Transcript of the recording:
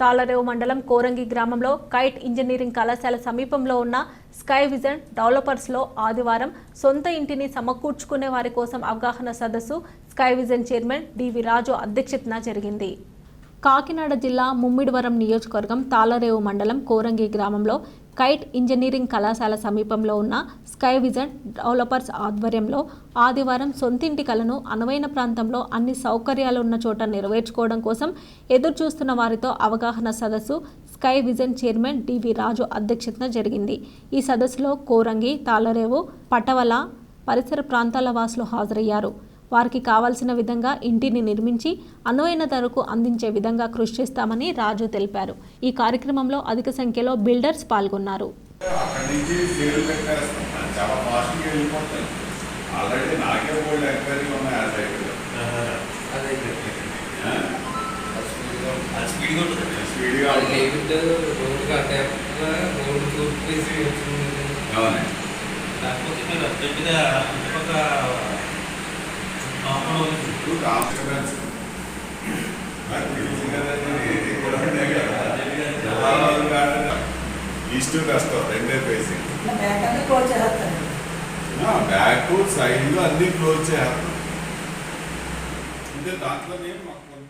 తాళరేవు మండలం కోరంగి గ్రామంలో kite engineering కళాశాల సమీపంలో ఉన్న స్కై విజన్ డెవలపర్స్లో ఆదివారం సొంత ఇంటిని సమకూర్చుకునే వారి కోసం అవగాహన సదస్సు Sky Vision chairman DV Raju అధ్యక్షతన జరిగింది. కాకినాడ జిల్లా ముమ్మిడివరం నియోజకవర్గం తాళరేవు మండలం కోరంగి గ్రామంలో కైట్ ఇంజనీరింగ్ కళాశాల సమీపంలో ఉన్న స్కై విజన్ డెవలపర్స్ ఆధ్వర్యంలో ఆదివారం సొంతింటి కలను అనువైన ప్రాంతంలో అన్ని సౌకర్యాలు ఉన్న చోట నెరవేర్చుకోవడం కోసం ఎదురుచూస్తున్న వారితో అవగాహన సదస్సు Sky Vision chairman DV Raju అధ్యక్షతన జరిగింది. ఈ సదస్సులో కోరంగి తాళరేవు పటవల పరిసర ప్రాంతాల వాసులు హాజరయ్యారు. వారికి కావాల్సిన విధంగా ఇంటిని నిర్మించి అనువైన ధరకు అందించే విధంగా కృషి చేస్తామని రాజు తెలిపారు. ఈ కార్యక్రమంలో అధిక సంఖ్యలో బిల్డర్స్ పాల్గొన్నారు. కాకపోతే మీరు అర్జెంటుగా ఇంకొక కాంపౌండ్ ఈస్ట్ కష్టం రెండే ఫేసింగ్ బ్యాక్ సైడ్ అన్ని క్లోజ్ చేయాలి అంటే దాంట్లో నేను మొత్తం